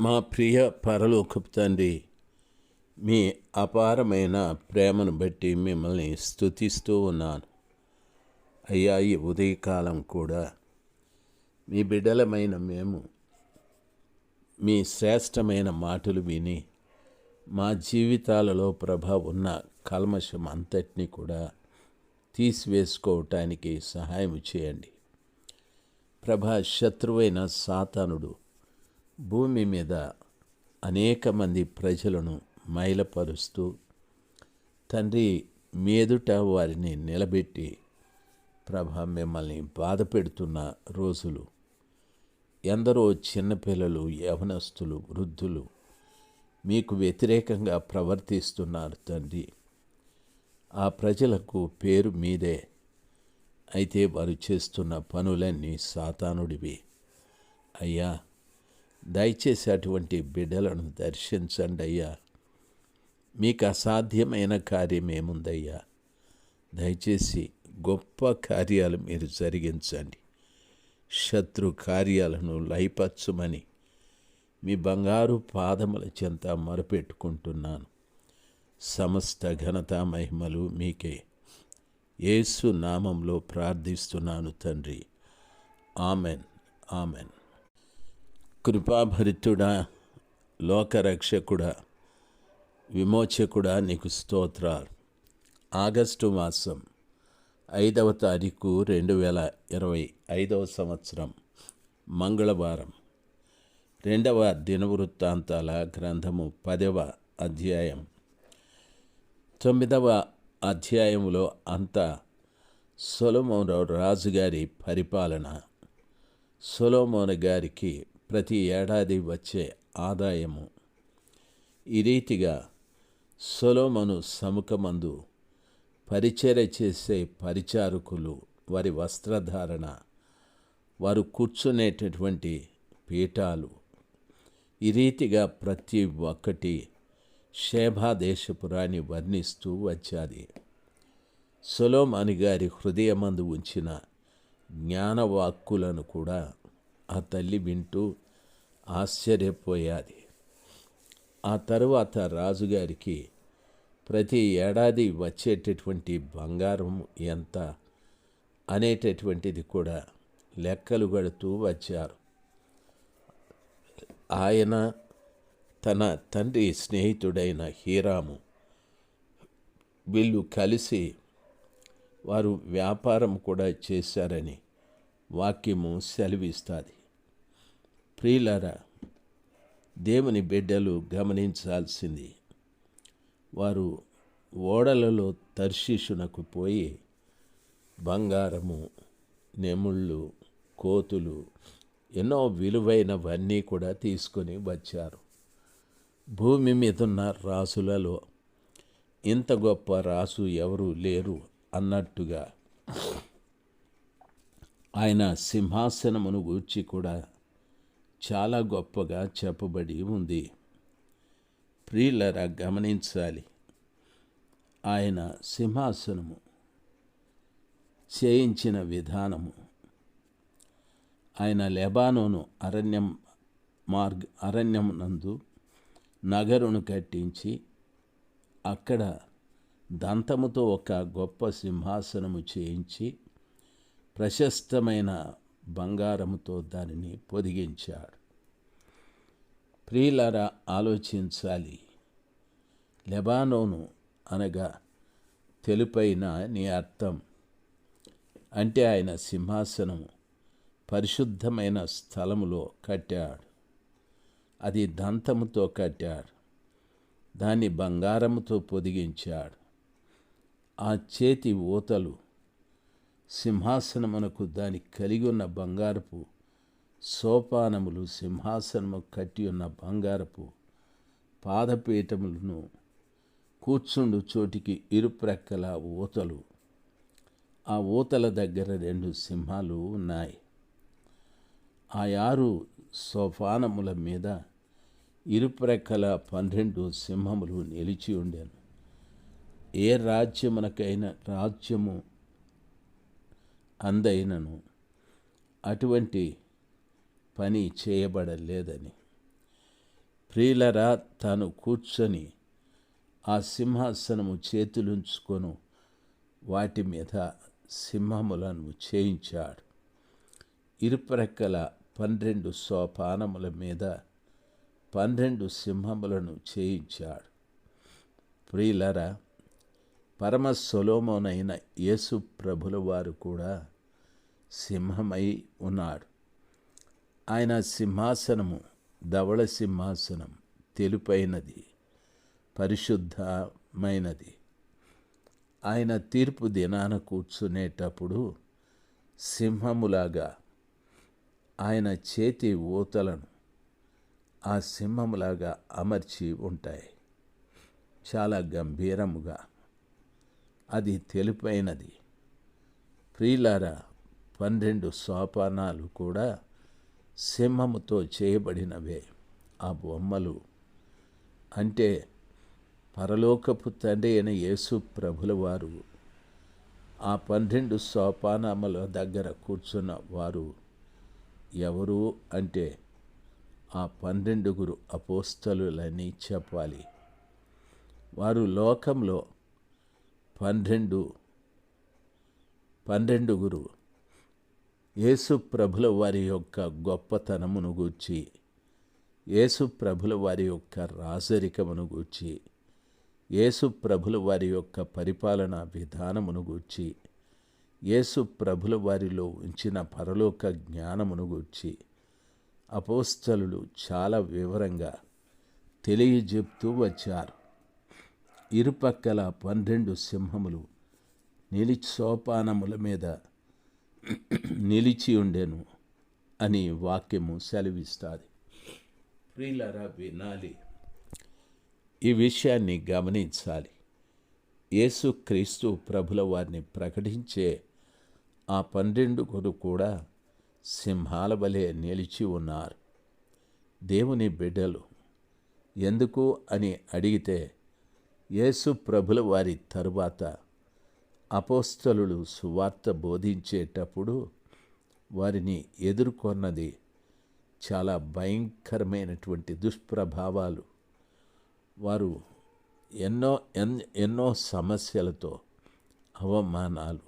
మా ప్రియ పరలోకపు తండ్రి మీ అపారమైన ప్రేమను బట్టి మిమ్మల్ని స్తుతిస్తూ ఉన్నాను. అయ్యా ఈ ఉదయకాలం కూడా మీ బిడ్డలమైన మేము మీ శ్రేష్టమైన మాటలు విని మా జీవితాలలో ప్రభ ఉన్న కల్మషం అంతటిని కూడా తీసివేసుకోవటానికి సహాయం చేయండి. ప్రభా శత్రువైన సాతానుడు భూమి మీద అనేక మంది ప్రజలను మైలపరుస్తూ తండ్రి మీదుట వారిని నిలబెట్టి ప్రభ మిమ్మల్ని బాధ పెడుతున్న రోజులు. ఎందరో చిన్నపిల్లలు యవనస్తులు వృద్ధులు మీకు వ్యతిరేకంగా ప్రవర్తిస్తున్నారు తండ్రి. ఆ ప్రజలకు పేరు మీదే. అయితే వారు చేస్తున్న పనులన్నీ సాతానుడివి. అయ్యా దయచేసి అటువంటి బిడ్డలను దర్శించండి అయ్యా. మీకు అసాధ్యమైన కార్యం ఏముందయ్యా దయచేసి గొప్ప కార్యాలు మీరు జరిగించండి. శత్రు కార్యాలను లయపరచమని మీ బంగారు పాదముల చెంత మొరపెట్టుకుంటున్నాను. సమస్త ఘనత మహిమలు మీకే. యేసు నామంలో ప్రార్థిస్తున్నాను తండ్రి. ఆమెన్. ఆమెన్. కృపాభరితుడా లోకరక్షకుడా విమోచకుడా నీకు స్తోత్రాలు. ఆగస్టు మాసం ఐదవ తారీఖు రెండు వేల ఇరవై ఐదవ సంవత్సరం మంగళవారం. రెండవ దినవృత్తాంతాల గ్రంథము పదవ అధ్యాయం. తొమ్మిదవ అధ్యాయంలో అంతా సొలమోను రాజుగారి పరిపాలన. సొలోమోను గారికి ప్రతి ఏడాది వచ్చే ఆదాయము. ఈ రీతిగా సొలోమను సముఖమందు పరిచర్య చేసే పరిచారకులు వారి వస్త్రధారణ వారు కూర్చునేటటువంటి పీఠాలు. ఈ రీతిగా ప్రతి ఒక్కటి శేభాదేశపురాన్ని వర్ణిస్తూ వచ్చాది. సొలోమాని గారి హృదయమందు ఉంచిన జ్ఞానవాక్కులను కూడా ఆ తల్లి వింటూ ఆశ్చర్యపోయాది. ఆ తరువాత రాజుగారికి ప్రతి ఏడాది వచ్చేటటువంటి బంగారం ఎంత అనేటటువంటిది కూడా లెక్కలు గడుతూ వచ్చారు. ఆయన తన తండ్రి స్నేహితుడైన హీరాము వీళ్ళు కలిసి వారు వ్యాపారం కూడా చేశారని వాక్యము సెలవిస్తుంది. ప్రియులారా దేవుని బిడ్డలు గమనించాల్సింది. వారు ఓడలలో తర్షిషునకు పోయి బంగారము నెముళ్ళు కోతులు ఎన్నో విలువైనవన్నీ కూడా తీసుకొని వచ్చారు. భూమి మీదున్న రాసులలో ఇంత గొప్ప రాసు ఎవరు లేరు అన్నట్టుగా ఆయన సింహాసనమును గూర్చి కూడా చాలా గొప్పగా చెప్పబడి ఉంది. ప్రియులరా గమనించాలి. ఆయన సింహాసనము చేయించిన విధానము. ఆయన లెబానోను అరణ్యం మార్గ అరణ్యం నందు నగరును కట్టించి అక్కడ దంతముతో ఒక గొప్ప సింహాసనము చేయించి ప్రశస్తమైన బంగారముతో దానిని పొదిగించాడు. ప్రియులారా ఆలోచించాలి. లెబానోను అనగా తెలుపైన నీ అర్థం. అంటే ఆయన సింహాసనము పరిశుద్ధమైన స్థలములో కట్టాడు. అది దంతముతో కట్టాడు. దాన్ని బంగారముతో పొదిగించాడు. ఆ చేతి ఊతలు సింహాసనమునకు దానికి కలిగి ఉన్న బంగారపు సోపానములు సింహాసనము కట్టి ఉన్న బంగారపు పాదపీఠములను కూర్చుండు చోటికి ఇరుప్రక్కల ఊతలు. ఆ ఊతల దగ్గర రెండు సింహాలు ఉన్నాయి. ఆ ఆరు సోపానముల మీద ఇరుప్రక్కల పన్నెండు సింహములు నిలిచి ఉండెను. ఏ రాజ్యమునకైనా రాజ్యము అందైనను అటువంటి పని చేయబడలేదని. ప్రియులరా తాను కూర్చొని ఆ సింహాసనము చేతులుంచుకొను వాటి మీద సింహములను చేయించాడు. ఇరుప్రక్కల పన్నెండు సోపానముల మీద పన్నెండు సింహములను చేయించాడు. ప్రియులరా పరమ సొలోమోనైన యేసు ప్రభుల వారు కూడా సింహమై ఉన్నాడు ఆయన సింహాసనము ధవళ సింహాసనం తెలుపైనది పరిశుద్ధమైనది. ఆయన తీర్పు దినాన కూర్చునేటప్పుడు సింహములాగా ఆయన చేతి ఊతలను ఆ సింహములాగా అమర్చి ఉంటాయి. చాలా గంభీరముగా అది తెలుపైనది. ప్రియులారా పన్నెండు సోపానాలు కూడా సింహముతో చేయబడినవే. ఆ బొమ్మలు అంటే పరలోకపు తండ్రి అయిన యేసు ప్రభుల వారు ఆ పన్నెండు సోపానముల దగ్గర కూర్చున్న వారు ఎవరు అంటే ఆ పన్నెండుగురు అపోస్తలులని చెప్పాలి. వారు లోకంలో పన్నెండు. పన్నెండుగురు యేసు ప్రభుల వారి యొక్క గొప్పతనమును గూర్చి యేసు ప్రభుల వారి యొక్క రాజరికమును గూర్చి యేసు ప్రభుల వారి యొక్క పరిపాలన విధానమును గూర్చి యేసు ప్రభుల వారిలో ఉంచిన పరలోక జ్ఞానమును గూర్చి అపోస్తలు చాలా వివరంగా తెలియజెప్తూ వచ్చారు. ఇరుపక్కల పన్నెండు సింహములు నిలిచి సోపానముల మీద నిలిచి ఉండెను అని వాక్యము సెలవిస్తుంది. ప్రియులరా వినాలి. ఈ విషయాన్ని గమనించాలి. యేసుక్రీస్తు ప్రభుల వారిని ప్రకటించే ఆ పన్నెండుగురు కూడా సింహాల వలె నిలిచి ఉన్నారు. దేవుని బిడ్డలు ఎందుకు అని అడిగితే యేసు ప్రభుల వారి తరువాత అపోస్తలులు సువార్త బోధించేటప్పుడు వారిని ఎదుర్కొన్నది చాలా భయంకరమైనటువంటి దుష్ప్రభావాలు. వారు ఎన్నో ఎన్ ఎన్నో సమస్యలతో అవమానాలు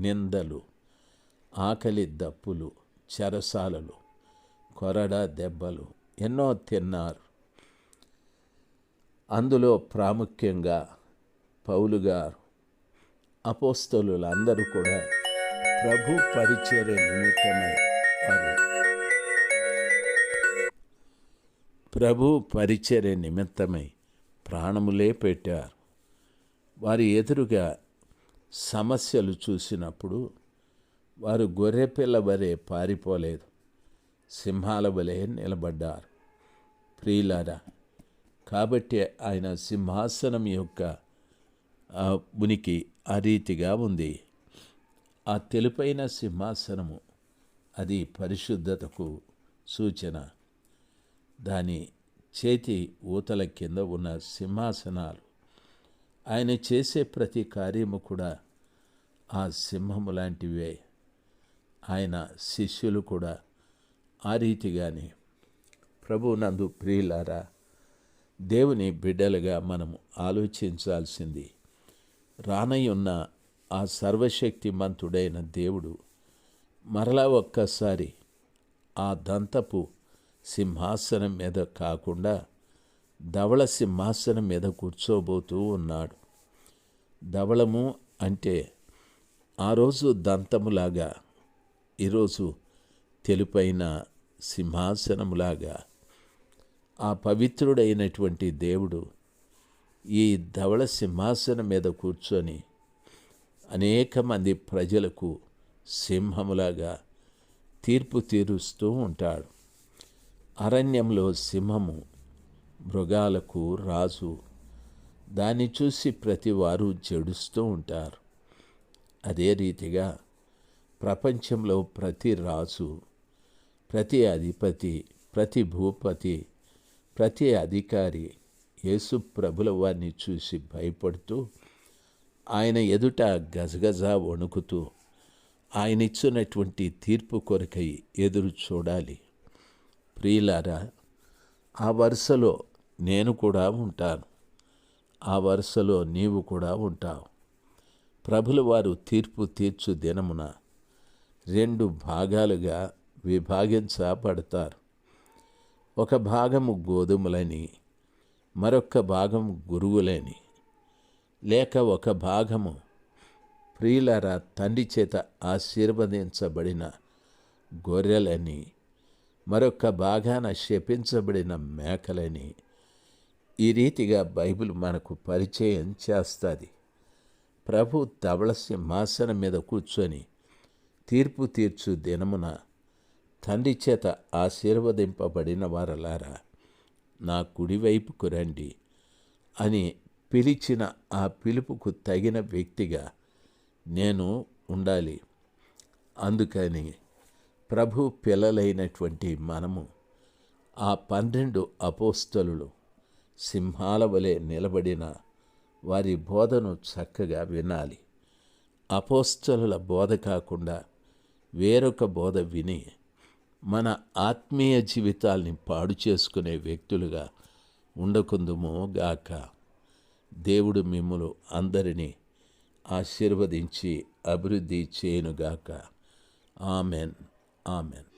నిందలు ఆకలి దప్పులు చెరసాలలు కొరడా దెబ్బలు ఎన్నో తిన్నారు. అందులో ప్రాముఖ్యంగా పౌలు గారు అపోస్తలు అందరూ కూడా ప్రభు పరిచర్య నిమిత్తమై వారు. ప్రభు పరిచర్య నిమిత్తమై ప్రాణములే పెట్టారు. వారి ఎదురుగా సమస్యలు చూసినప్పుడు వారు గొర్రెపిల్ల వలె పారిపోలేదు. సింహాల వలె నిలబడ్డారు. ప్రియులారా కాబట్టి ఆయన సింహాసనం యొక్క ఉనికి ఆ రీతిగా ఉంది. ఆ తెలుపైన సింహాసనము అది పరిశుద్ధతకు సూచన. దాని చేతి ఊతల కింద ఉన్న సింహాసనాలు. ఆయన చేసే ప్రతి కార్యము కూడా ఆ సింహము లాంటివే. ఆయన శిష్యులు కూడా ఆ రీతిగానే. ప్రభు నందు ప్రియులారా దేవుని బిడ్డలుగా మనము ఆలోచించాల్సింది రానయ్యున్న ఆ సర్వశక్తిమంతుడైన దేవుడు మరలా ఒక్కసారి ఆ దంతపు సింహాసనం మీద కాకుండా ధవళ సింహాసనం మీద కూర్చోబోతూ ఉన్నాడు. ధవళము అంటే ఆ రోజు దంతములాగా ఈరోజు తెలుపైన సింహాసనములాగా ఆ పవిత్రుడైనటువంటి దేవుడు ఈ ధవళ సింహాసనం మీద కూర్చొని అనేక మంది ప్రజలకు సింహములాగా తీర్పు తీరుస్తూ ఉంటాడు. అరణ్యంలో సింహము మృగాలకు రాజు దాన్ని చూసి ప్రతి వారు జడుస్తూ ఉంటారు. అదే రీతిగా ప్రపంచంలో ప్రతి రాజు ప్రతి అధిపతి ప్రతి భూపతి ప్రతి అధికారి యేసు ప్రభుల వారిని చూసి భయపడుతూ ఆయన ఎదుట గజగజ వణుకుతూ ఆయన ఇచ్చినటువంటి తీర్పు కొరకై ఎదురు చూడాలి. ప్రియులారా ఆ వరుసలో నేను కూడా ఉంటాను. ఆ వరుసలో నీవు కూడా ఉంటావు. ప్రభుల వారు తీర్పు తీర్చు దినమున రెండు భాగాలుగా విభాగించబడతారు. ఒక భాగము గోధుమలని మరొక భాగము గురువులని లేక ఒక భాగము ప్రియులరా తండ్రి చేత ఆశీర్వదించబడిన గొర్రెలని మరొక భాగాన శపించబడిన మేకలని ఈ రీతిగా బైబిల్ మనకు పరిచయం చేస్తుంది. ప్రభు ధవళ సింహాసనం మీద కూర్చొని తీర్పు తీర్చు దినమున తండ్రి చేత ఆశీర్వదింపబడిన వారలారా నా కుడివైపుకు రండి అని పిలిచిన ఆ పిలుపుకు తగిన వ్యక్తిగా నేను ఉండాలి. అందుకని ప్రభు పిల్లలైనటువంటి మనము ఆ పన్నెండు అపోస్తలు సింహాల వలె నిలబడిన వారి బోధను చక్కగా వినాలి. అపోస్తలుల బోధ కాకుండా వేరొక బోధ విని మన ఆత్మీయ జీవితాల్ని పాడు చేసుకునే వ్యక్తులుగా ఉండకుందుమో గాక దేవుడు మిమ్ములు అందరినీ ఆశీర్వదించి అభివృద్ధి చేయనుగాక. ఆమెన్. ఆమెన్.